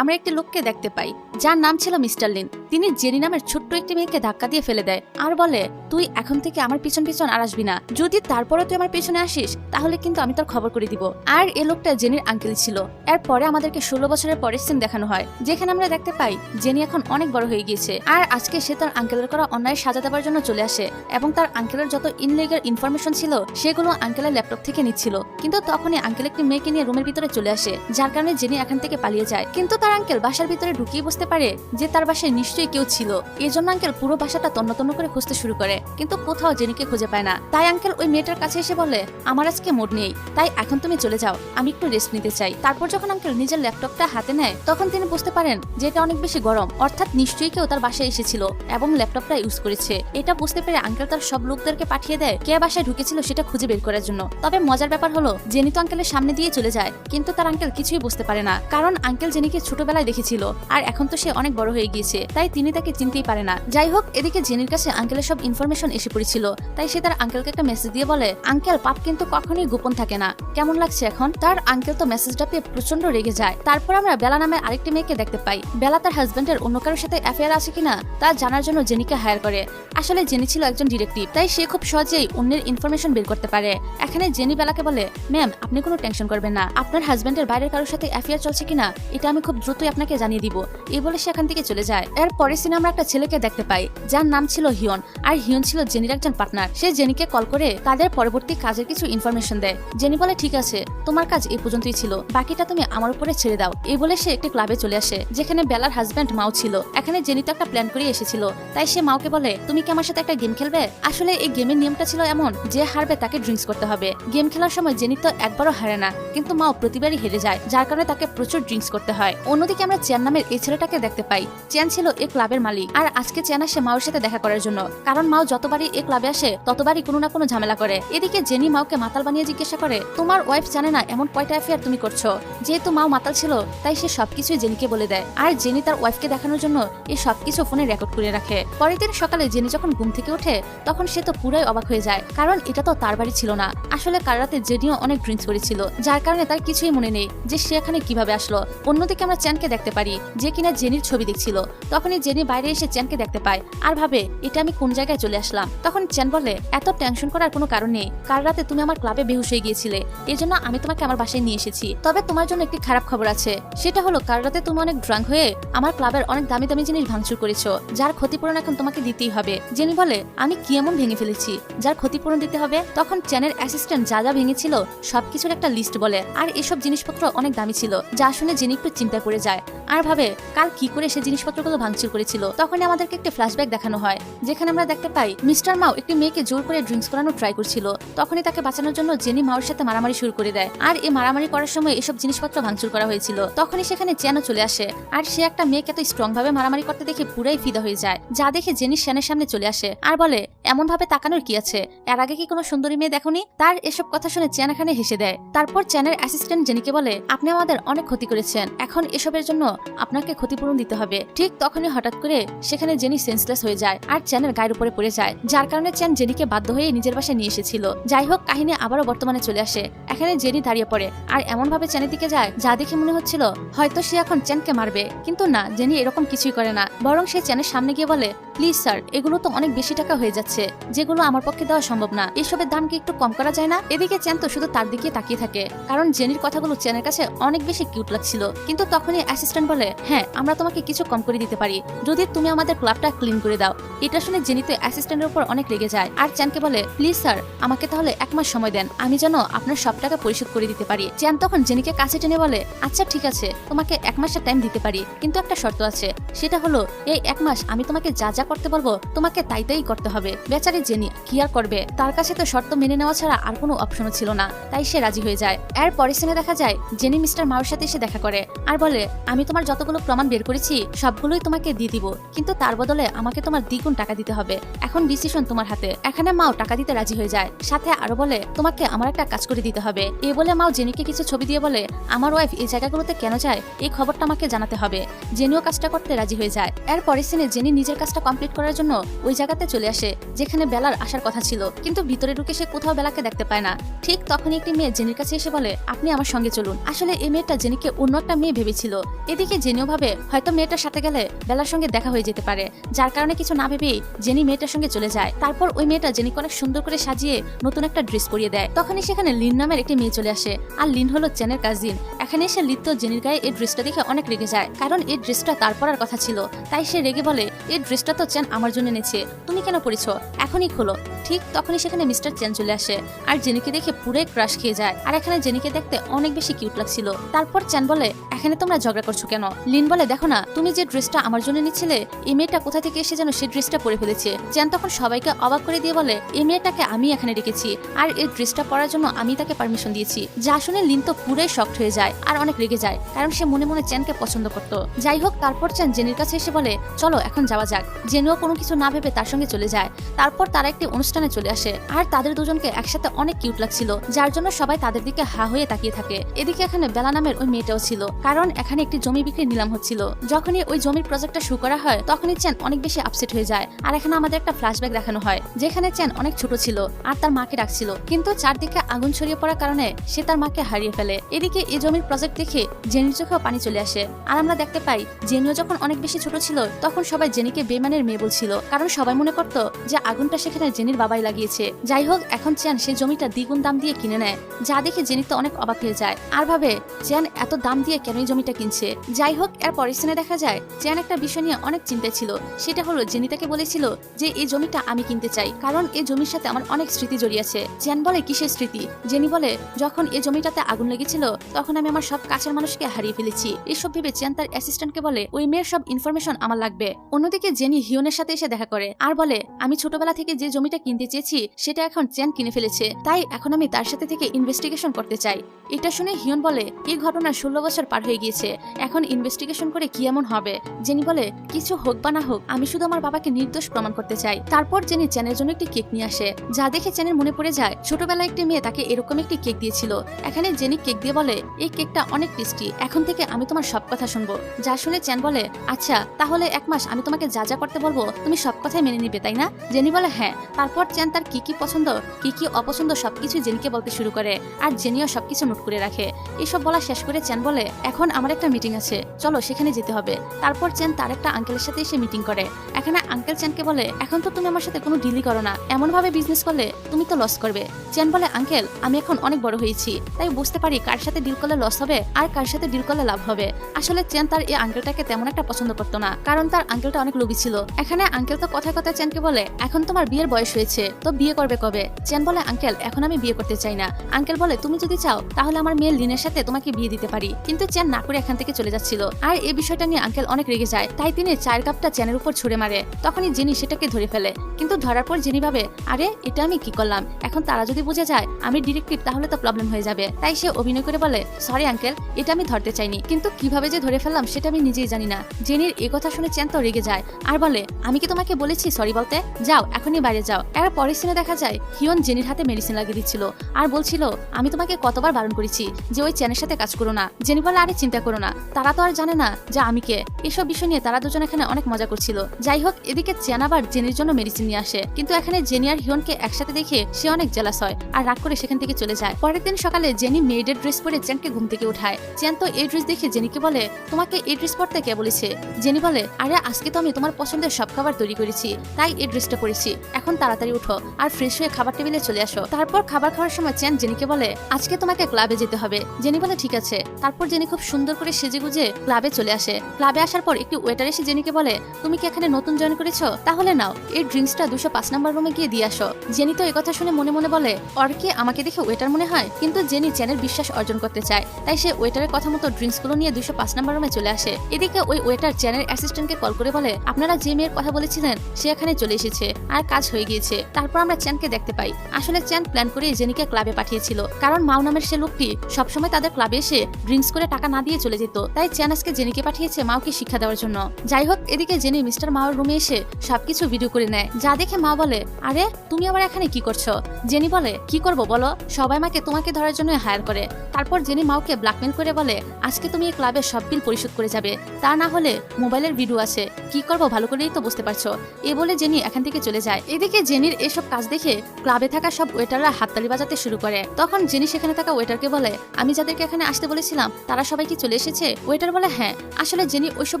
আমরা একটি লোককে দেখতে পাই, যার নাম ছিল মিস্টার লিন। তিনি জেনি নামের ছোট্ট একটি মেয়েকে ধাক্কা দিয়ে ফেলে দেয় আর বলে, তুই এখন থেকে আমার পিছন পিছন আর আসবি না। যদি তারপরে তুই আমার পিছনে আসিস, তাহলে কিন্তু আমি তোর খবর করে দিব। আর এ লোকটা জেনির আঙ্কেল ছিল। এরপরে আমাদেরকে ষোলো বছরের পরের সিন দেখানো হয়, যেখানে আমরা দেখতে পাই, জেনি এখন অনেক বড় হয়ে গিয়েছে। আর আজকে সে তার আঙ্কেলের করা অন্যায় সাজা দেওয়ার জন্য চলে আসে এবং তার আঙ্কেলের যত ইনলিগাল ইনফরমেশন ছিল, সেগুলো আঙ্কেলের ল্যাপটপ থেকে নিচ্ছিল। কিন্তু তখনই আঙ্কেল একটি মেয়েকে নিয়ে রুমের ভিতরে চলে আসে, যার কারণে জেনি এখান থেকে পালিয়ে যায়। কিন্তু তার আঙ্কেল বাসার ভিতরে ঢুকিয়ে বুঝতে পারে যে তার বাসায় নিশ্চয়ই কেউ ছিল। এই জন্য আঙ্কেল পুরো বাসাটা তন্ন তন্ন করে খুঁজতে শুরু করে। কিন্তু কোথাও জেনিকে খুঁজে পায় না। তাই আঙ্কেল ওই মেয়েটার কাছে এসে বলে, আমার আজকে মুড নেই। তাই এখন তুমি চলে যাও। আমি একটু রেস্ট নিতে চাই। তারপর যখন আঙ্কেল নিজের ল্যাপটপটা হাতে নেয়, তখন তিনি বুঝতে পারেন যে এটা অনেক বেশি গরম। অর্থাৎ নিশ্চয়ই কেউ তার বাসায় এসেছিল এবং ল্যাপটপটা ইউজ করেছে। এটা বুঝতে পেরে আঙ্কেল তার সব লোকদেরকে পাঠিয়ে দেয় কে বাসায় ঢুকেছিল সেটা খুঁজে বের করার জন্য। তবে মজার ব্যাপার হলো, জেনি তো আঙ্কেলের সামনে দিয়ে চলে যায়। কিন্তু তার আঙ্কেল কিছুই বুঝতে পারে না। কারণ আঙ্কেল জেনিকে ছোটবেলায় দেখেছিল। আর এখন তো সে অনেক বড় হয়ে গিয়েছে, তাই তিনি তাকে চিনতেই পারে না। যাই হোক, এদিকে জেনির কাছে আঙ্কেলের সব ইনফরমেশন এসে পড়েছিল। তাই সে তার আঙ্কেলকে একটা মেসেজ দিয়ে বলে, আঙ্কেল, পাপ কিন্তু কখনোই গোপন থাকে না। কেমন লাগছে এখন? তার আঙ্কেল তো মেসেজটা পেয়ে প্রচণ্ড রেগে যায়। তারপর আমরা বেলা নামে আরেকটি মেয়েকে দেখতে পাই। বেলা তার হাজবেন্ডের অন্য কারোর সাথে অ্যাফেয়ার আছে কিনা, তা জানার জন্য জেনিকে হায়ার করে। আসলে জেনি ছিল একজন ডিরেক্টিভ তাই সে খুব সহজেই অন্যের ইনফরমেশন বের করতে পারে। এখানে জেনি বেলাকে বলে ম্যাম আপনি কোনো টেনশন করবেন না। আপনার হাজবেন্ডের বাইরের কারোর সাথে অ্যাফেয়ার চলছে কিনা, এটা আমি খুব দ্রুতই আপনাকে জানিয়ে দিব। এই বলে সে এখান থেকে চলে যায়। এর পরে সিনে আমরা একটা ছেলেকে দেখতে পাই, যার নাম ছিল হিয়ন। আর হিয়ন ছিল জেনির একজন পার্টনার। সে জেনিকে কল করে তাদের পরবর্তী কাজের কিছু ইনফরমেশন দেয়। জেনি বলে, ঠিক আছে, তোমার কাজ এই পর্যন্তই ছিল। বাকিটা তুমি আমার উপরে ছেড়ে দাও। এই বলে সে একটি ক্লাবে চলে আসে, যেখানে বেলার হাজব্যান্ড মাও ছিল। এখানে জেনি তো একটা প্ল্যান করে এসেছিল। তাই সে মাওকে বলে, তুমি কি আমার সাথে একটা গেম খেলবে? আসলে এই গেমের নিয়মটা ছিল এমন যে, হারবে তাকে ড্রিঙ্কস করতে হবে। গেম খেলার সময় জেনি তো একবারও হারে না, কিন্তু মাও প্রতিবারই হেরে যায়, যার কারণে তাকে প্রচুর ড্রিঙ্কস করতে হয়। অন্যদিকে আমরা চ্যান নামের এই ছেলেটাকে দেখতে পাই। চ্যান ছিল এই ক্লাবের মালিক। আর আজকে চ্যান আসে মাওর সাথে দেখা করার জন্য। কারণ মাও যতবারই এই ক্লাবে আসে, ততবারই কোনো না কোনো ঝামেলা করে। এদিকে জেনি মাওকে মাতাল বানিয়ে জিজ্ঞাসা করে, তোমার ওয়াইফ জানে না এমন কয়টা অ্যাফেয়ার তুমি করছ? যেহেতু মাও মাতাল ছিল, তাই সে সবকিছুই জেনিকে বলে দেয়। আর জেনি তার ওয়াইফকে দেখানোর জন্য এই সবকিছু ফোনে রেকর্ড করে রাখে। পরের দিন সকালে জেনি যখন ঘুম থেকে ওঠে, তখন সে তো পুরাই অবাক হয়ে যায়। কারণ এটা তো তার বাড়ি ছিল না। আসলে কাল রাতে জেনিও অনেক ড্রিঙ্কস করেছিল। যার কারণে তার কিছুই মনে নেই যে সে এখানে কীভাবে আসলো। অন্যদিকে আমরা চ্যানকে দেখতে পারি, যে কিনা জেনির ছবি দেখছিল। তখনই জেনি বাইরে এসে চ্যানকে দেখতে পায়। আর ভাবে, এটা আমি কোন জায়গায় চলে আসলাম? তখন চ্যান বলে, এত টেনশন করার কোনো কারণ নেই। কাল রাতে তুমি আমার ক্লাবে বেহুশ হয়ে গিয়েছিলে। এই জন্য আমি তোমাকে আমার বাসায় নিয়ে এসেছি। তবে তোমার জন্য একটি খারাপ খবর আছে। সেটা হলো, কাল রাতে তুমি অনেক ড্রাঙ্ক হয়ে আমার ক্লাবের অনেক দামি দামি জিনিস ভাঙচুর করেছ, যার ক্ষতিপূরণ এখন তোমাকে দিতেই হবে। জেনি বলে, আমি কি এমন ভেঙে ফেলেছি? যার ক্ষতিপূরণ দিতে হবে? তখন চ্যানের অ্যাসিস্ট্যান্ট যা যা ভেঙেছিল, সবকিছুর একটা লিস্ট বলে, আর এসব জিনিসপত্র অনেক দামি ছিল, যা শুনে জেনি একটু চিন্তায় পড়ে যায়। আর ভাবে, কাল কি করে সে জিনিসপত্রগুলো ভাঙচুর করেছিল? তখনই আমাদেরকে একটি ফ্ল্যাশব্যাক দেখানো হয়, যেখানে আমরা দেখতে পাই, মিস্টার মাও একটি মেয়েকে জোর করে ড্রিঙ্কস করানোর ট্রাই করছিল। তখনই তাকে বাঁচানোর জন্য জেনি মাওর সাথে মারামারি শুরু করে দেয়। আর এই মারামারি করার সময় এসব জিনিসপত্র ভাঙচুর করা হয়েছিল। তখনই সেখানে চ্যানও চলে আসে। আর সে একটা মেয়েকে এত স্ট্রং ভাবে মারামারি করতে দেখে পুরাই ফিদা হয়ে যায়, যা দেখে জেনি শ্যানের সামনে চলে আসে। আর বলে, এমন ভাবে তাকানোর কি আছে? এর আগে কি কোনো সুন্দরী মেয়ে দেখনি? তার এসব কথা শুনে চ্যান এখানে হেসে দেয়। তারপর চ্যানের অ্যাসিস্ট্যান্ট জেনিকে বলে, আপনি আমাদের অনেক ক্ষতি করেছেন। এখন এসবের জন্য আপনাকে ক্ষতিপূরণ দিতে হবে। ঠিক তখনই হঠাৎ করে সেখানে জেনি সেন্সলেস হয়ে যায় আর চ্যানের গায়ের উপরে পড়ে যায়, যার কারণে চ্যান জেনিকে বাধ্য হয়ে নিজের বাসায় নিয়ে এসেছিল। যাই হোক, কাহিনী আবারও বর্তমানে চলে আসে। এখানে জেনি দাঁড়িয়ে পড়ে আর এমন ভাবে চ্যানের দিকে যায় যা দেখে মনে হচ্ছিল হয়তো সে এখন চ্যানকে মারবে। কিন্তু না, জেনি এরকম কিছুই করে না। বরং সে চ্যানের সামনে গিয়ে বলে প্লিজ স্যার, এগুলো তো অনেক বেশি টাকা হয়ে যাচ্ছে। যেগুলো আমার পক্ষে দেওয়া সম্ভব না। এসবের দাম কি একটু কম করা যায় না? এদিকে চ্যান তো শুধু তার দিকে তাকিয়ে থাকে। কারণ জেনির কথাগুলো চ্যানের কাছে অনেক বেশি কিউট লাগছিল। কিন্তু তখনই অ্যাসিস্ট্যান্ট বলে হ্যাঁ আমরা তোমাকে কিছু কম করে দিতে পারি। যদি তুমি আমাদের ক্লাবটা ক্লিন করে দাও। এটা শুনে জেনি তো অ্যাসিস্ট্যান্টের উপর অনেক রেগে যায়। আর চ্যানকে বলে, প্লিজ স্যার, আমাকে তাহলে এক মাস সময় দেন। আমি যেন আপনার সব টাকা পরিশোধ করে দিতে পারি। চ্যান তখন জেনিকে কাছে টেনে বলে আচ্ছা ঠিক আছে। তোমাকে এক মাসের টাইম দিতে পারি। কিন্তু একটা শর্ত আছে। সেটা হলো, এই এক মাস আমি তোমাকে যা যা করতে বলব, তোমাকে তাই তাই করতে হবে। বেচারি জেনি, কি আর করবে? তার কাছে তো শর্ত মেনে নেওয়া ছাড়া আর কোনো অপশনও ছিল না। তাই সে রাজি হয়ে যায়। এর পরে সিনে দেখা যায়, জেনি মিস্টার মাওর সাথে এসে দেখা করে। আর বলে, আমি তোমার যতগুলো প্রমাণ বের করেছি, সবগুলোই তোমাকে দিয়ে দিব। কিন্তু তার বদলে আমাকে তোমার দ্বিগুণ টাকা দিতে হবে। এখন ডিসিশন তোমার হাতে। এখানে মাও টাকা দিতে রাজি হয়ে যায়। সাথে আরও বলে, তোমাকে আমার একটা কাজ করে দিতে হবে। এ বলে মাও জেনিকে কিছু ছবি দিয়ে বলে, আমার ওয়াইফ এই জায়গাগুলোতে কেন যায়, এই খবরটা আমাকে জানাতে হবে। জেনিও কাজটা করতে রাজি হয়ে যায়। এর পরের সিনে জেনি নিজের কাজটা কমপ্লিট করার জন্য ওই জায়গাতে চলে আসে, যেখানে বেলার আসার কথা ছিল। কিন্তু ভিতরে ঢুকে সে কোথাও বেলাকে দেখতে পায় না। ঠিক তখনই একটি মেয়ে জেনির কাছে এসে বলে, আপনি আমার সঙ্গে চলুন। আসলে এই মেয়েটা জেনিকে অন্য একটা মেয়ে ভেবেছিল। এদিকে জেনিও ভাবে, হয়তো মেয়েটার সাথে গেলে বেলার সঙ্গে দেখা হয়ে যেতে পারে। যার কারণে কিছু না ভেবেই জেনি মেয়েটার সঙ্গে চলে যায়। তারপর ওই মেয়েটা জেনিকে অনেক সুন্দর করে সাজিয়ে নতুন একটা ড্রেস পরিয়ে দেয়। তখনই সেখানে লিন নামের একটি মেয়ে চলে আসে। আর লিন হলো চেনের কাজিন। এখানে এসে লিপ্ত জেনির গায়ে এই ড্রেসটা দেখে অনেক রেগে যায়। কারণ এই ড্রেসটা তার পরার কথা ছিল। তাই সে রেগে বলে, এই ড্রেসটা তো চেন আমার জন্য এনেছে তুমি কেন পরেছ এখনই খোলো। ঠিক তখনই সেখানে মিস্টার চেন চলে আসে। আর জেনিকে দেখে পুরোই ক্রাশ খেয়ে যায়। আর এখানে জেনিকে দেখতে অনেক বেশি কিউট লাগছিল। তারপর চেন বলে, এখানে তোমরা ঝগড়া করছ কেন? লিন বলে, দেখো না, তুমি যে ড্রেসটা আমার জন্য নিচ্ছিলে এই মেয়েটা কোথা থেকে এসে যেন সেই ড্রেসটা পরে ফেলেছে? চেন তখন সবাইকে অবাক করে দিয়ে বলে এই মেয়েটাকে আমি এখানে রেখেছি। আর এই ড্রেসটা পরার জন্য আমি তাকে পারমিশন দিয়েছি। যা শুনে লিন তো পুরোই শক্ট হয়ে যায় আর অনেক রেগে যায়, কারণ সে মনে মনে চেনকে পছন্দ করত। যাই হোক, তারপর চেন জেনির কাছে এসে বলে, চলো, এখন যাওয়া যাক। জেনুও কোনো কিছু না ভেবে তার সঙ্গে চলে যায়। তারপর তারা একটি অনুষ্ঠানে চলে আসে। আর তাদের দুজনকে একসাথে অনেক কিউট লাগছিল, যার জন্য সবাই তাদের দিকে হা হয়ে তাকিয়ে থাকে। এদিকে এখানে বেলা নামের ওই মেয়েটাও ছিল, কারণ এখানে একটি জমি বিক্রি নিলাম হচ্ছিল। যখনই ওই জমির প্রজেক্টটা শুরু করা হয়, তখনই চেন অনেক বেশি আপসেট হয়ে যায়। আর এখানে আমাদের একটা ফ্ল্যাশব্যাক দেখানো হয়, যেখানে চেন অনেক ছোট ছিল আর তার মাকে ডাকছিল। কিন্তু চারদিকে আগুন ছড়িয়ে পড়ার কারণে সে তার মাকে হারিয়ে ফেলে। এদিকে এই জমির প্রজেক্ট দেখে জেনির চোখেও পানি চলে আসে। আর আমরা দেখতে পাই, জেনিও যখন অনেক বেশি ছোট ছিল, তখন সবাই জেনিকে বেমানের মেয়ে বলছিল, কারণ সবাই মনে করতো যে আগুনটা সেখানে জেনির বাবাই লাগিয়েছে। যাই হোক, এখন চেন সেই জমিটা দ্বিগুণ দাম দিয়ে কিনে নেয়। যা দেখে জেনি তো অনেক অবাক হয়ে যায়। আর ভাবে, চ্যান এত দাম দিয়ে কেন এই জমিটা কিনছে? যাই হোক এর পরের সিনে দেখা যায় চেন একটা বিষয় নিয়ে অনেক চিন্তায় ছিল। সেটা হলো, জেনি তাকে বলেছিল যে, এই জমিটা আমি কিনতে চাই, কারণ এই জমির সাথে আমার অনেক স্মৃতি জড়িয়ে আছে। চেন বলে, কিসের স্মৃতি? জেনি বলে, যখন এই জমিটাতে আগুন লেগেছিল, তখন আমি আমার সব কাছের মানুষকে হারিয়ে ফেলেছি। এসব ভেবে চ্যান তার অ্যাসিস্ট্যান্টকে বলে, ওই মেয়ের সব ইনফরমেশন আমার লাগবে। অন্যদিকে জেনি হিওনের সাথে এসে দেখা করে। আর বলে, আমি ছোটবেলা থেকে যে জমিটা কিনতে চেয়েছি, সেটা এখন চ্যান কিনে ফেলেছে। তাই এখন আমি তার সাথে থেকে ইনভেস্টিগেশন করতে চাই। এটা শুনে হিউন বলে এই ঘটনা ষোলো বছর পার হয়ে গিয়েছে। এখন ইনভেস্টিগেশন করে কি এমন হবে? জেনি বলে, কিছু হোক বা না হোক, আমি শুধু আমার বাবাকে নির্দোষ প্রমাণ করতে চাই। তারপর জেনি চ্যানের জন্য একটি কেক নিয়ে আসে। যা দেখে চ্যানের মনে পড়ে যায়, ছোটবেলায় একটি মেয়ে তাকে এরকম একটি কেক দিয়েছিল। এখানে জেনি কেক দিয়ে বলে, এই কেকটা অনেক টেস্টি। এখন থেকে আমি তোমার সব কথা শুনব। যা শুনে চ্যান বলে আচ্ছা তাহলে এক মাস আমি তোমাকে যা যা করতে বলব, তুমি সব কথাই মেনে নিবে, তাই না? জেনি বলে হ্যাঁ। তারপর চ্যান তার কি কি পছন্দ, কি কি অপছন্দ সবকিছু জেনিকে বলতে শুরু করে। আর জেনিও সবকিছু নোট করে রাখে। এসব বলা শেষ করে চ্যান বলে, এখন আমার একটা মিটিং আছে, চলো সেখানে যেতে হবে। তারপর চ্যান তার একটা আঙ্কেলের সাথে এসে মিটিং করে। এখানে আঙ্কেল চ্যানকে বলে, এখন তো তুমি আমার সাথে কোনো ডিলই করো না। এমন ভাবে বিজনেস করলে তুমি তো লস করবে। চ্যান বলে, আঙ্কেল, আমি এখন অনেক বড় হয়েছি, তাই বুঝতে পারি কার সাথে ডিল করলে লস হবে আর কার সাথে ডিল করলে লাভ হবে। আসলে চ্যান তার এই আঙ্কেলটাকে তেমন একটা পছন্দ করতো না, কারণ তার আঙ্কেলটা অনেক লোভী ছিল। এখানে আঙ্কেল তো কথায় কথায় চ্যানকে বলে, এখন তোমার বিয়ের বয়স হয়েছে, তো বিয়ে করবে কবে? চ্যান বলে আঙ্কেল এখন আমি বিয়ে করতে চাই না। আঙ্কেল বলে, তুমি যদি চাও, তাহলে আমার মেয়ে লিনের সাথে তোমাকে বিয়ে দিতে পারি। কিন্তু চ্যান না করে এখান থেকে চলে যাচ্ছিল। আর এই বিষয়টা নিয়ে আঙ্কেল অনেক রেগে যায়। তাই তিনি চায়ের কাপটা চ্যানের উপর ছুড়ে মারে। তখনই জিনিস সেটাকে ধরে ফেলে। কিন্তু ধরার পর জেনি ভাবে, আরে, এটা আমি কি করলাম? এখন তারা যদি বুঝে যায়, আমি ডিরেক্টিভ, তাহলে তো প্রবলেম হয়ে যাবে। তাই সে অভিনয় করে বলে সরি আঙ্কেল এটা আমি ধরতে চাইনি। কিন্তু কীভাবে যে ধরে ফেললাম, সেটা আমি নিজেই জানি না। জেনির এ কথা শুনে চ্যান তো রেগে যায়, আর বলে, আমি কি তোমাকে বলেছি সরি বলতে? যাও, এখনই বাইরে যাও। এর পরের সিনে দেখা যায়, হিয়ন জেনির হাতে মেডিসিন লাগিয়ে দিচ্ছিল, আর বলছিল, আমি তোমাকে কতবার বারণ করেছি যে ওই চ্যানের সাথে কাজ করো না। জেনি বলে, আরে, চিন্তা করো না। তারা তো আর জানে না যে আমি কে। এসব বিষয় নিয়ে তারা দুজন এখানে অনেক মজা করছিল। যাই হোক, এদিকে চ্যান আবার জেনির জন্য মেডিসিন নিয়ে আসে। কিন্তু এখানে জেনি আর হিয়নকে একসাথে দেখে সে অনেক জেলাস হয় আর রাগ করে সেখান থেকে চলে যায়। পরের দিন সকালে জেনি মেয়েদের ড্রেস পরে চ্যানকে ঘুম থেকে উঠায় চ্যান তো এই ড্রেস দেখে জেনিকে বলে, তোমাকে এই ড্রেস পরতে কে বলেছে? জেনি বলে, আরে, আজকে তো আমি তোমার পছন্দের সব খাবার তৈরি করেছি। তাই এই ড্রেসটা পরেছি। এখন তাড়াতাড়ি উঠো আর ফ্রেশ হয়ে খাবার টেবিলে চলে আসো। তারপর খাবার খাওয়ার সময় চ্যান জেনিকে বলে, আজকে তোমাকে ক্লাবে যেতে হবে। জেনি বলে, ঠিক আছে। তারপর জেনি খুব সুন্দর করে সেজে গুজে ক্লাবে চলে আসে। ক্লাবে আসার পর একটি ওয়েটার এসে জেনিকে বলে, তুমি কি এখানে নতুন জয়েন করেছ? তাহলে নাও, এই ড্রিঙ্কসটা দুশো পাঁচ নাম্বার রুমে গিয়ে দিয়ে আসো। জেনি তো কথা শুনে মনে মনে বলে অর্কে আমাকে দেখে ওয়েটার মনে হয়? কিন্তু জেনি চ্যানের বিশ্বাস অর্জন করতে চায়। তাই সে ওয়েটারের কথা মতো ড্রিঙ্কসগুলো নিয়ে দুশো পাঁচ নাম্বার রুমে চলে আসে। এদিকে ওই ওয়েটার চ্যানের অ্যাসিস্ট্যান্টকে কল করে বলে, আপনারা যে মেয়ের কথা বলেছিলেন, সে এখানে চলে এসেছে। আর কাজ হয়ে গিয়েছে। তারপর আমরা চ্যানকে দেখতে পাই। আসলে চ্যান প্ল্যান করে জেনিকে ক্লাবে পাঠিয়েছিল। কারণ মাও নামের সে লোকটি সবসময় তাদের ক্লাবে এসে ড্রিঙ্কস করে টাকা না দিয়ে চলে যেত। তাই চ্যান আজকে জেনিকে পাঠিয়েছে মাওকে শিক্ষা দেওয়ার জন্য। যাই হোক, এদিকে জেনি মিস্টার মাওর রুমে এসে সবকিছু ভিডিও করে নেয়। যা দেখে মা বলে, আরে, তুমি আবার এখানে কি করছ? জেনি বলে, কি করব বলো? সবাই মাকে তোমাকে ধরার জন্য হায়ার করে। তারপর জেনি মাওকে ব্ল্যাকমেল করে বলে, আজকে তুমি এই ক্লাবের সব বিল পরিশোধ করে যাবে। তা না হলে মোবাইলের ভিডিও আছে। কি করব ভালো করেই তো বুঝতে পারছ। এ বলে জেনি এখান থেকে চলে যায়। এদিকে জেনির এসব কাজ দেখে ক্লাবে থাকা সব ওয়েটাররা হাততালি বাজাতে শুরু করে। তখন জেনি সেখানে থাকা ওয়েটারকে বলে, আমি যাদেরকে এখানে আসতে বলেছিলাম, তারা সবাই কি চলে এসেছে? ওয়েটার বলে হ্যাঁ আসলে জেনি ওইসব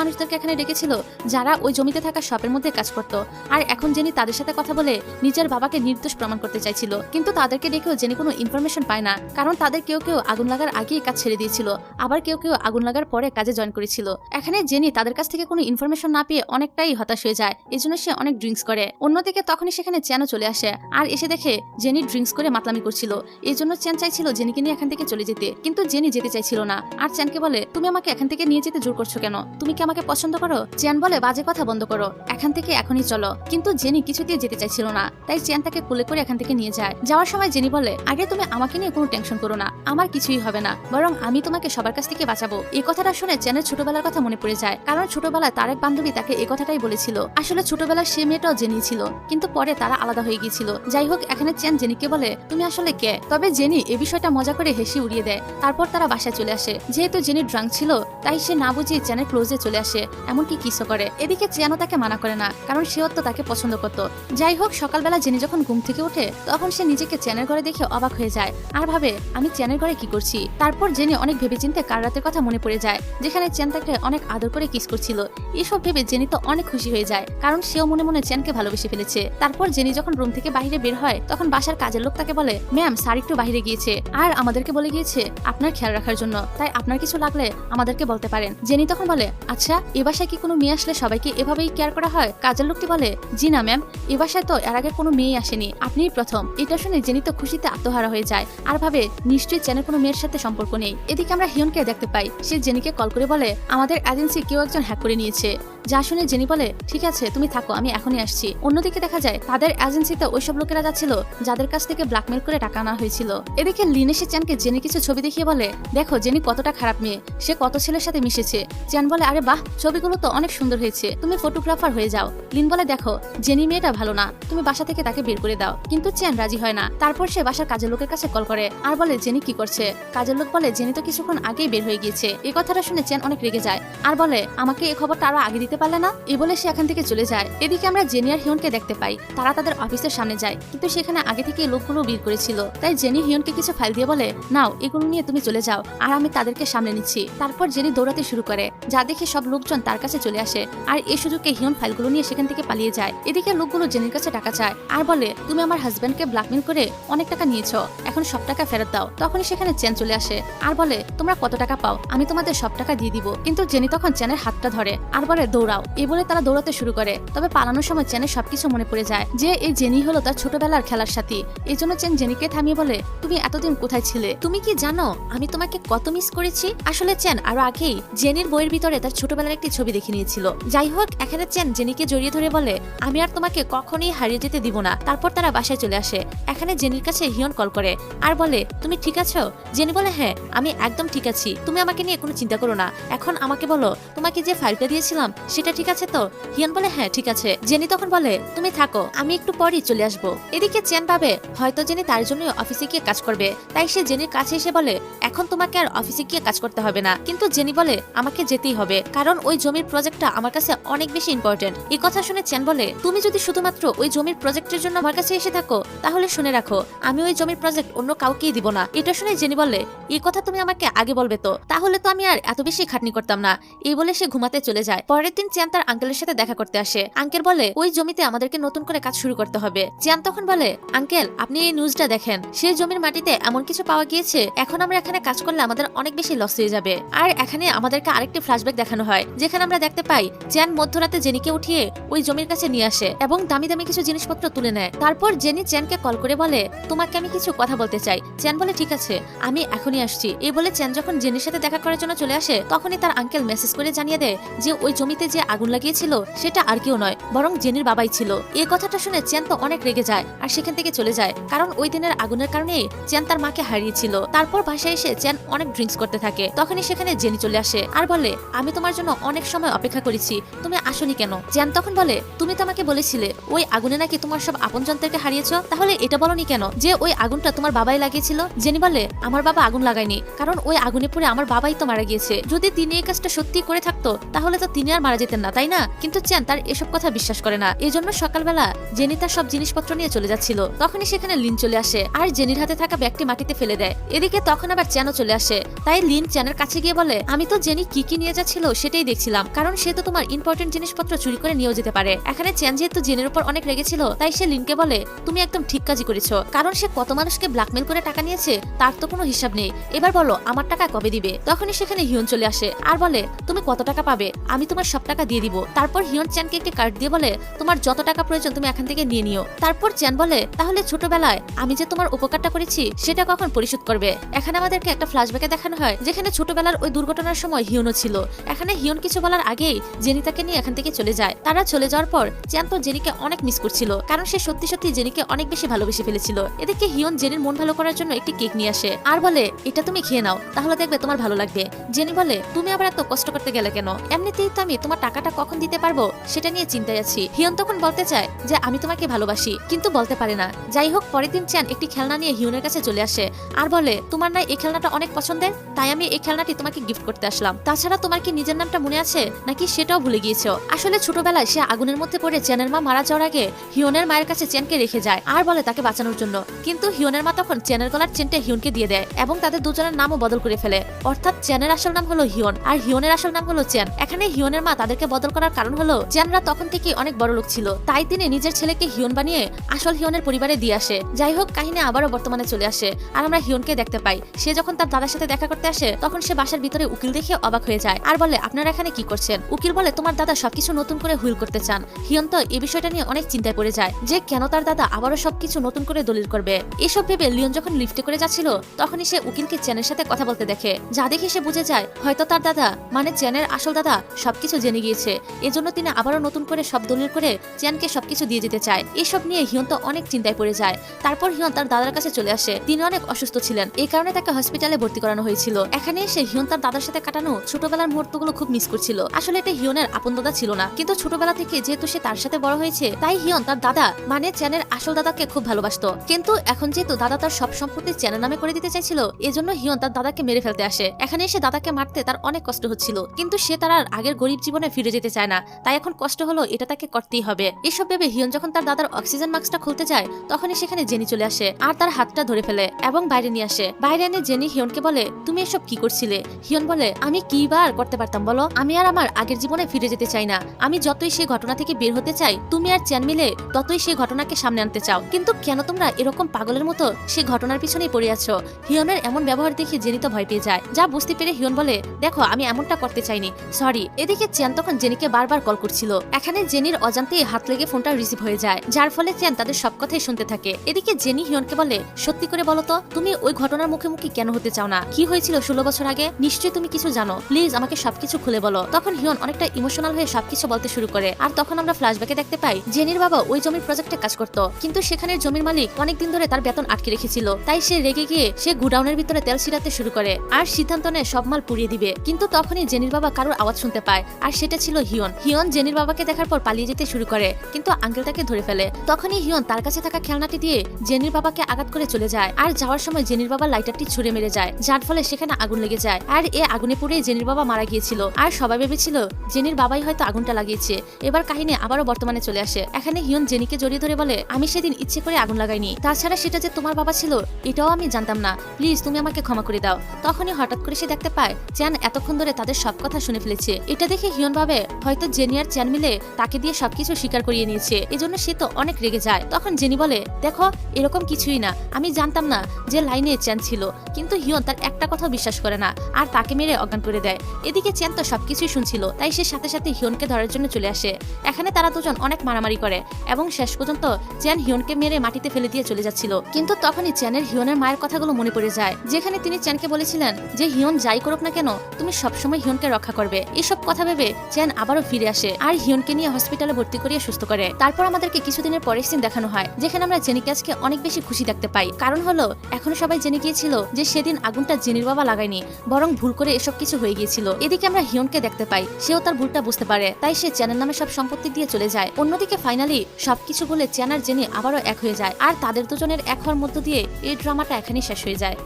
মানুষদেরকে এখানে ডেকেছিল, যারা ওই জমিতে থাকা শপের মধ্যে কাজ করত। আর এখন জেনি তাদের সাথে কথা বলে নিজের বাবাকে নির্দোষ প্রমাণ করতে চাইছিল। কিন্তু তাদেরকে ডেকেও জেনি কোনো ইনফরমেশন পায় না, কারণ তাদের কেউ কেউ আগুন লাগার আগেই কাজ ছেড়ে দিয়েছিল, আবার কেউ কেউ আগুন লাগার পরে কাজে জয়েন করেছিল। এখানে জেনি তাদের কাছ থেকে কোনো ইনফরমেশন না পেয়ে অনেকটাই হতাশ হয়ে যায় এই জন্য সে অনেক ড্রিঙ্কস করে। অন্যদিকে তখনই সেখানে চ্যানও চলে আসে, আর এসে দেখে জেনি ড্রিঙ্কস করে মাতলামি করছিল। এই জন্য চ্যান চাইছিল জেনিকে নিয়ে এখান থেকে চলে যেতে, কিন্তু জেনি যেতে চাইছিল না। আর চ্যানকে বলে, তুমি আমাকে এখান থেকে নিয়ে যেতে জোর করছ কেন? তুমি কি আমাকে পছন্দ করো? চ্যান বলে, বাজে কথা বন্ধ করো, এখান থেকে এখনই চলো। কিন্তু জেনি কিছুতেই যেতে চাইছিল না। তাই চ্যান তাকে কোলে করে এখান থেকে নিয়ে যায়। যাওয়ার সময় জেনি বলে, আগে তুমি আমাকে নিয়ে কোনো টেনশন করো না। আমার কিছুই হবে না। বরং আমি তোমাকে সবার কাছ থেকে বাঁচাবো। এই কথাটা শুনে চ্যানের ছোটবেলার কথা মনে পড়ে যায়। কারণ ছোটবেলায় তার এক বান্ধবী তাকে এই কথাটাই বলেছিল। আসলে ছোটবেলার সে মেয়েটাও জেনি ছিল। কিন্তু পরে তারা আলাদা হয়ে গিয়েছিল। যাই হোক, এখানে চ্যান জেনিকে বলে, তুমি আসলে কে? তবে জেনি এ বিষয়টা মজা করে হেসে উড়িয়ে দেয়। তারপর তারা বাসায় চলে আসে। যেহেতু জেনি ড্রাঙ্ক ছিল, তাই সে না বুঝিয়ে চ্যানের ক্লোজে চলে আসে, এমনকি কিসও করে। এদিকে চ্যানও তাকে মানা করে না, কারণ সেও তো তাকে পছন্দ করতো যাই হোক, সকালবেলা জেনি যখন ঘুম থেকে ওঠে, তখন সে নিজেকে চ্যানের ঘরে দেখে অবাক হয়ে যায়। আর ভাবে, আমি চ্যানের ঘরে কি করছি? তারপর জেনে অনেক ভেবেচিন্তে কার রাতের কথা মনে পড়ে যায়, যেখানে চ্যান তাকে অনেক আদর করে কিস করছিল। এসব ভেবে জেনি তো অনেক খুশি হয়ে যায়, কারণ সেও মনে মনে চ্যানকে ভালোবেসে ফেলেছে। তারপর জেনি যখন রুম থেকে বাইরে বের হয়, তখন বাসার কাজের লোক তাকে বলে, ম্যাম, স্যার একটু বাইরে গিয়েছে। আর আমাদেরকে বলে গিয়েছে, আপনার খেয়াল রাখার জন্য। তাই আপনার কিছু লাগলে আমাদেরকে বলতে পারেন। জেনি তখন বলে আচ্ছা এ বাসায় কি কোনো মেয়ে আসলে সবাইকে এভাবেই কেয়ার করা হয়? কাজের লোকটি বলে, জি না, ম্যাম এ বাসায় তো এর আগে কোনো মেয়ে আসেনি। আপনিই প্রথম। এটা শুনে জেনি তো খুশিতে আত্মহারা হয়ে যায়। আর ভাবে, নিশ্চয়ই চ্যানের কোনো মেয়ের সাথে সম্পর্ক নেই। এদিকে আমরা হিয়নকে দেখতে পাই। সে জেনিকে কল করে বলে, আমাদের এজেন্সি কেউ একজন হ্যাক করে নিয়েছে। যা শুনে জেনি বলে, ঠিক আছে, তুমি থাকো, আমি এখনই আসছি। অন্যদিকে দেখা যায়, তাদের এজেন্সিতে ওইসব লোকেরা যাচ্ছিল, যাদের কাছ থেকে ব্ল্যাকমেল করে টাকা আনা হয়েছিল। এদিকে লিন চ্যানকে জেনি কিছু ছবি দেখিয়ে বলে, দেখো, জেনি কতটা খারাপ মেয়ে। সে কত ছেলের সাথে মিশেছে। চ্যান বলে, আরে বাহ, ছবিগুলো তো অনেক সুন্দর হয়েছে। তুমি ফটোগ্রাফার হয়ে যাও। লিন বলে, দেখো, জেনি মেয়েটা ভালো না, তুমি বাসা থেকে তাকে বের করে দাও। কিন্তু চ্যান রাজি হয় না। তারপর সে বাসার কাজের লোকের কাছে কল করে, আর বলে, জেনি কি করছে? কাজের লোক বলে, জেনি তো কিছুক্ষণ আগেই বের হয়ে গিয়েছে। এই কথাটা শুনে চ্যান অনেক রেগে যায়, আর বলে, আমাকে এই খবরটা আরও আগে দিতে পারলে না? এই বলে সে এখান থেকে চলে যায়। এদিকে আমরা জেনি আর হিয়নকে দেখতে পাই। তারা তাদের অফিসের সামনে যায়, কিন্তু সেখানে আগে থেকে লোকগুলো ভিড় করেছিল। তাই জেনি হিয়নকে কিছু ফাইল দিয়ে বলে, নাও, এগুলো নিয়ে তুমি চলে যাও, আর আমি তাদেরকে সামনে নিচ্ছি। তারপর জেনি দৌড়াতে শুরু করে। যা দেখে সব লোকজন তার কাছে চলে আসে, আর এই সুযোগে হিয়ন ফাইলগুলো নিয়ে সেখান থেকে পালিয়ে যায়। এদিকে লোকগুলো জেনির কাছে টাকা চায় আর বলে, তুমি আমার হাজবেন্ডকে ব্ল্যাকমেল করে অনেক টাকা নিয়েছো, এখন সব টাকা ফেরত দাও। তখনই সেখানে চেন চলে আসে আর বলে, তোমরা কত টাকা পাও? আমি তোমাদের সব টাকা দিয়ে দিব। কিন্তু জেনি তখন চেনের হাতটা ধরে আর বলে, দৌড়াও। এই বলে তারা দৌড়াতে শুরু করে। তবে পালানোর সময় চেনের সবকিছু মনে পড়ে যায় যে এই জেনি হলো তার ছোটবেলার খেলার সাথী। এই জন্য চেন জেনিকে থামিয়ে বলে, তুমি এতদিন কোথায় ছিলে? তুমি কি জানো আমি তোমাকে কত মিস করেছি? আসলে চেন আরও আগেই জেনির বইয়ের ভিতরে তার ছোটবেলার একটি ছবি দেখে নিয়েছিল। যাই হোক, এখানে চেন জেনিকে জড়িয়ে ধরে বলে, আমি আর তোমাকে কখনোই হারিয়ে যেতে দিব না। তারপর তারা বাসায় চলে আসে। এখানে জেনির কাছে হিয়ন কল করে। আর বলে, তুমি ঠিক আছো? জেনি বলে হ্যাঁ আমি একদম ঠিক আছি। তুমি আমাকে নিয়ে কোনো চিন্তা করো না। এখন আমাকে বলো, তোমাকে যে ফাইলটা দিয়েছিলাম, সেটা ঠিক আছে তো? হিয়ন বলে হ্যাঁ ঠিক আছে। জেনি তখন বলে, তুমি থাকো, আমি একটু পরই চলে আসব। এদিকে চেন ভাবে, হয়তো জেনি তার জন্য অফিসে গিয়ে কাজ করবে। তাই সে জেনির কাছে এসে বলে, এখন তোমাকে আর অফিসে গিয়ে কাজ করতে হবে না। কিন্তু জেনি বলে, আমাকে যেতেই হবে, কারণ ওই জমির প্রজেক্টটা আমার কাছে অনেক বেশি ইম্পর্টেন্ট এই কথা শুনে চেন বলে, তুমি যদি শুধুমাত্র ওই জমির প্রজেক্টের জন্য আমার কাছে এসে থাকো, তাহলে শুনে রাখো, আমি ওই জমির প্রজেক্ট অন্য কাউকেই দিব না। এটা শুনে জেনি বলে এই কথা তুমি আমাকে আগে বলবে তো। তাহলে তো আমি আর এত বেশি খাটনি করতাম না। এই বলে সে ঘুমাতে চলে যায়। পরের দিন চিয়ান তার আঙ্কেলের সাথে দেখা করতে আসে। আঙ্কেল বলে, ওই জমিতে আমাদেরকে নতুন করে কাজ শুরু করতে হবে। চিয়ান তখন বলে আঙ্কেল আপনি এই নিউজটা দেখেন। সেই জমির মাটিতে এমন কিছু পাওয়া গিয়েছে, এখন আমরা এখানে কাজ করলে আমাদের অনেক বেশি লস হয়ে যাবে। আর এখানে আমাদেরকে আরেকটি ফ্ল্যাশব্যাক দেখানো হয়, যেখানে আমরা দেখতে পাই, চিয়ান মধ্যরাতে জেনিকে উঠিয়ে ওই জমির কাছে নিয়ে আসে। এবং দামি দামি কিছু জিনিসপত্র তুলে নেয়। তারপর জেনি চ্যানকে কল করে বলে, তোমাকে আমি কিছু কথা বলতে চাই। চ্যান বলে, ঠিক আছে, আমি এখনই আসছি। এই বলে চ্যান যখন জেনির সাথে দেখা করার জন্য চলে আসে, তখনই তার আঙ্কেল মেসেজ করে জানিয়ে দেয় যে, ওই জমিতে যে আগুন লাগিয়েছিল, সেটা আর কেউ নয়, বরং জেনির বাবাই ছিল। এই কথাটা শুনে চ্যান তো অনেক রেগে যায় আর সেখান থেকে চলে যায়। কারণ ওই দিনের আগুনের কারণে চ্যান তার মাকে হারিয়েছিল। তারপর বাসায় এসে চ্যান অনেক ড্রিঙ্কস করতে থাকে। তখনই সেখানে জেনি চলে আসে আর বলে, আমি তোমার জন্য অনেক সময় অপেক্ষা করেছি, তুমি আসনি কেন? চ্যান তখন বলে, তুমি তো আমাকে বলেছিলে গিয়েছিলে ওই আগুনে নাকি তোমার সব আপনজনদেরকে হারিয়েছো? তাহলে এটা বলনি কেন? যে ওই আগুনটা তোমার বাবাই লাগিয়েছিল? জেনি বলে আমার বাবা আগুন লাগায়নি। কারণ ওই আগুনে পড়ে আমার বাবাই তো মারা গিয়েছে। যদি তিনি এই কাজটা সত্যি করে থাকতো, তাহলে তো তিনি আর মারা যেতেন না, তাই না? কিন্তু চ্যান তার এসব কথা বিশ্বাস করে না। এই জন্য সকালবেলা জেনি তার সব জিনিসপত্র নিয়ে চলে যাচ্ছিল। তখনই সেখানে লিন চলে আসে আর জেনির হাতে থাকা ব্যাগটি মাটিতে ফেলে দেয়। এদিকে তখন আবার চ্যানও চলে আসে। তাই লিন চ্যানের কাছে গিয়ে বলে, আমি তো জেনি কি কি নিয়ে যাচ্ছিল সেটাই দেখছিলাম। কারণ সে তো তোমার ইম্পর্টেন্ট জিনিসপত্র চুরি করে নিয়েও যেতে পারে। এখানে চ্যান যেহেতু জেনের উপর অনেক রেগেছিল, তাই সে লিনকে বলে, তুমি একদম ঠিক কাজই করেছ। কারণ সে কত মানুষকে ব্ল্যাকমেল করে টাকা নিয়েছে, তার তো কোনো হিসাব নেই। এবার বলো, আমার টাকা কবে দিবে? তখনই সেখানে হিয়ন চলে আসে, আর বলে, তুমি কত টাকা পাবে? আমি তোমার সব টাকা দিয়ে দিব। তারপর হিয়ন চ্যানকে একটি কার্ড দিয়ে বলে, তোমার যত টাকা প্রয়োজন, তুমি এখান থেকে নিয়ে নিও। তারপর চ্যান বলে, তাহলে ছোটবেলায় আমি যে তোমার উপকারটা করেছি, সেটা কখন পরিশোধ করবে? এখানে আমাদেরকে একটা ফ্ল্যাশব্যাকে দেখানো হয়, যেখানে ছোটবেলার ওই দুর্ঘটনার সময় হিয়নও ছিল। এখানে হিয়ন কিছু বলার আগেই জেনি তাকে নিয়ে এখান থেকে চলে যায়। তারা চলে যাওয়ার পর চ্যান তো জেনিকে অনেক মিস করছিল, কারণ সে সত্যি সত্যি জেনিকে অনেক বেশি ভালোবেসে ফেলেছিল। এদিকে হিয়ন জেনির মন ভালো করার জন্য একটি কেক নিয়ে আসে। আর বলে, এটা তুমি খেয়ে নাও, তাহলে দেখবে তোমার ভালো লাগবে। জেনি বলে, তুমি আবার এত কষ্ট করতে গেলে কেন? এমনিতেই তো আমি তোমার টাকাটা কখন দিতে পারব? সেটা নিয়ে চিন্তায় আছি। হিয়ন তখন বলতে চায় যে, আমি তোমাকে ভালোবাসি। কিন্তু বলতে পারে না। যাই হোক, পরের দিন চ্যান একটি খেলনা নিয়ে হিয়নের কাছে চলে আসে। আর বলে, তোমার না এই খেলনাটা অনেক পছন্দের? তাই আমি এই খেলনাটি তোমাকে গিফট করতে আসলাম। তাছাড়া তোমার কি নিজের নামটা মনে আছে? নাকি সেটাও ভুলে গিয়েছো? আসলে ছোটবেলায় সে আগুনের মধ্যে পড়ে চ্যানের মারা যাওয়ার আগে হিয়নের মায়ের কাছে চেনকে রেখে যায় আর বলে তাকে বাঁচানোর জন্য। কিন্তু হিয়নের মা তখন চেনের গলার চেনটা হিয়নকে দিয়ে দেয় এবং তাদের দুজনের নামও বদল করে ফেলে। অর্থাৎ চেনের আসল নাম হলো হিয়ন আর হিয়নের আসল নাম হলো চেন। এখানে হিয়নের মা তাদেরকে বদল করার কারণ হলো চেনরা তখন থেকে অনেক বড় লোক ছিল। তাই তিনি নিজের ছেলেকে হিয়ন বানিয়ে আসল হিয়নের পরিবারে দিয়ে আসে। যাই হোক, কাহিনী আবারও বর্তমানে চলে আসে আর আমরা হিয়নকে দেখতে পাই। সে যখন তার দাদার সাথে দেখা করতে আসে, তখন সে বাসার ভিতরে উকিল দেখে অবাক হয়ে যায় আর বলে, আপনারা এখানে কি করছেন? উকিল বলে, তোমার দাদা সবকিছু নতুন করে হুইল করতে চান। হিয়ন তো এই বিষয়টা নিয়ে অনেক চিন্তায় পড়ে যায় যে কেন তার দাদা আবারও সবকিছু নতুন করে দলিল করবে। এসব ভেবে লিওন যখন লিফটে করে যাচ্ছিল, তখনই সে উকিলকে চেনের সাথে কথা বলতে দেখে। যা দেখে সে বুঝে যায়, হয়তো তার দাদা মানে চেনের আসল দাদা, সবকিছু জেনে গিয়েছে। এজন্য তিনি আবারও নতুন করে সব দলিল করে চেনকে সবকিছু দিয়ে যেতে চায়। এসব নিয়ে হিয়ন তো অনেক চিন্তায় পড়ে যায়। তারপর হিয়ন তার দাদার কাছে চলে আসে। তিনি অনেক অসুস্থ ছিলেন। এই কারণে তাকে হসপিটালে ভর্তি করানো হয়েছিল। এখানে এসে হিয়ন তার দাদার সাথে কাটানো ছোটবেলার মুহূর্তগুলো খুব মিস করছিল। আসলে এটা হিয়নের আপন দাদা ছিল না। কিন্তু ছোটবেলা থেকে যেহেতু সে তার সাথে বড় হয়েছে, তাই হিয়ন তার দাদা মানে চ্যানের আসল দাদাকে খুব ভালোবাসতো। কিন্তু এখন যেহেতু দাদা তার সব সম্পত্তি চ্যানের নামে করে দিতে চাইছিল, এজন্য হিয়ন তার দাদাকে মেরে ফেলতে আসে। এখানে এসে দাদাকে মারতে তার অনেক কষ্ট হচ্ছিল, কিন্তু সে তার আর আগের গরিব জীবনে ফিরে যেতে চায় না। তাই এখন কষ্ট হলো, এটা তাকে করতেই হবে। এসব ভেবে হিয়ন যখন তার দাদার অক্সিজেন মাস্কটা খুলতে যায়, তখনই সেখানে জেনি চলে আসে আর তার হাতটা ধরে ফেলে এবং বাইরে নিয়ে আসে। বাইরে এনে জেনি হিয়নকে বলে, তুমি এসব কি করছিলে? হিয়ন বলে, আমি কি বার করতে পারতাম বলো? আমি আর আমার আগের জীবনে ফিরে যেতে চাই না। আমি যতই সেই ঘটনা থেকে বের হতে চাই তুমি আর চ্যান মিলে ততই সেই ঘটনাকে সামনে আনতে চাও। কিন্তু কেন তোমরা এরকম পাগলের মতো সেই ঘটনার পিছনেই পড়ে আছো? হিয়নের এমন ব্যবহার দেখে জেনি তো ভয় পেয়ে যায়। যা বুঝতে পেরে হিয়ন বলে, দেখো, আমি এমনটা করতে চাইনি। সরি। এদিকে চ্যান তখন জেনিকে বারবার কল করছিল। এখানে জেনির অজান্তেই হাত লেগে ফোনটা রিসিভ হয়ে যায়, যার ফলে চ্যান তাদের সব কথাই শুনতে থাকে। এদিকে জেনি হিয়নকে বলে, সত্যি করে বলো তো, তুমি ওই ঘটনার মুখে মুখোমুখি কেন হতে চাও না? কি হয়েছিল ষোলো বছর আগে? নিশ্চয়ই তুমি কিছু জানো। প্লিজ আমাকে সবকিছু খুলে বলো। তখন হিয়ন অনেকটা ইমোশনাল হয়ে সবকিছু বলতে শুরু করে। আর তখন আমরা ফ্ল্যাশব্যাকে দেখতে পাই জেনির বাবা ওই জমির প্রজেক্টে কাজ করতো। কিন্তু সেখানের জমির মালিক অনেকদিন ধরে তার বেতন আটকে রেখেছিল। তাই সে রেগে গিয়ে সে গুডাউনের ভিতরে তেল ছিটাতে শুরু করে আর সিদ্ধান্ত নেয় সব মাল পুড়িয়ে দিবে। কিন্তু তখনই জেনির বাবা কারোর আওয়াজ শুনতে পায় আর সেটা ছিল হিয়ন। হিয়ন জেনির বাবাকে দেখার পর পালিয়ে যেতে শুরু করে, কিন্তু আঙ্কেল তাকে ধরে ফেলে। তখনই হিয়ন তার কাছে থাকা খেলনাটি দিয়ে জেনির বাবাকে আঘাত করে চলে যায় আর যাওয়ার সময় জেনির বাবা লাইটারটি ছুড়ে মেরে যায়, যার ফলে সেখানে আগুন লেগে যায়। আর এ আগুনে পুড়ে জেনির বাবা মারা গিয়েছিল। আর সবাই ভেবেছিল জেনির বাবাই হয়তো আগুনটা লাগিয়েছে। এবার কাহিনী আবারও বর্তমানে চলে আসে। এখানে হিয়ন জেনিকে জড়িয়ে ধরে বলে, আমি সেদিন ইচ্ছে করে আগুন লাগাইনি। তাছাড়া সেটা যে তোমার বাবা ছিল, এটাও আমি জানতাম না। প্লিজ, তুমি আমাকে ক্ষমা করে দাও। তখনই হঠাৎ করে সে দেখতে পায়, চ্যান এতক্ষণ ধরে তাদের সব কথা শুনে ফেলেছে। এটা দেখে হিয়ন ভাবে, হয়তো জেনি আর চ্যান মিলে তাকে দিয়ে সবকিছু স্বীকার করিয়ে নিয়েছে। এজন্য সে তো অনেক রেগে যায়। তখন জেনি বলে, দেখো, এরকম কিছুই না। আমি জানতাম না যে লাইনে চ্যান ছিল। কিন্তু হিয়ন তার একটা কথা বিশ্বাস করে না, আর তাকে মেরে অজ্ঞান করে দেয়। এদিকে চ্যান তো সবকিছুই শুনছিল, তাই সে সাথে সাথে হিয়নকে ধরার জন্য চলে আসে। এখানে তারা দুজন অনেক মারামারি করে এবং শেষ পর্যন্ত চ্যান হিউনকে মেরে মাটিতে ফেলে দিয়ে চলে যাচ্ছিল। কিন্তু তখনই চ্যানের হিউনের মায়ের কথাগুলো মনে পড়ে যায়। যেখানে তিনি চ্যানকে বলেছিলেন যে, হিউন যাই করুক না কেন, তুমি সবসময় হিউনকে রক্ষা করবে। এসব কথা ভেবে চ্যান আবারও ফিরে আসে আর হিউনকে নিয়ে হসপিটালে ভর্তি করিয়ে সুস্থ করে। তারপর আমাদেরকে কিছুদিনের পরের সিন দেখানো হয়, যেখানে আমরা জেনিকে আজকে অনেক বেশি খুশি দেখতে পাই। কারণ হলো, এখনও সবাই জেনে গিয়েছিল যে, সেদিন আগুনটা জেনির বাবা লাগায়নি, বরং ভুল করে এসব কিছু হয়ে গিয়েছিল। এদিকে আমরা হিউনকে দেখতে পাই, সেও তার ভুলটা বুঝতে পারে, তাই সে চ্যানের নামে সব সম্পত্তি দিয়ে চলে যায়। অন্যদিকে ফাইনালি সবকিছু বলে চেনার জেনে আবারও এক হয়ে যায়। আর তাদের দুজনের এক হওয়ার মধ্য দিয়ে এই ড্রামাটা এখানেই শেষ হয়ে যায়।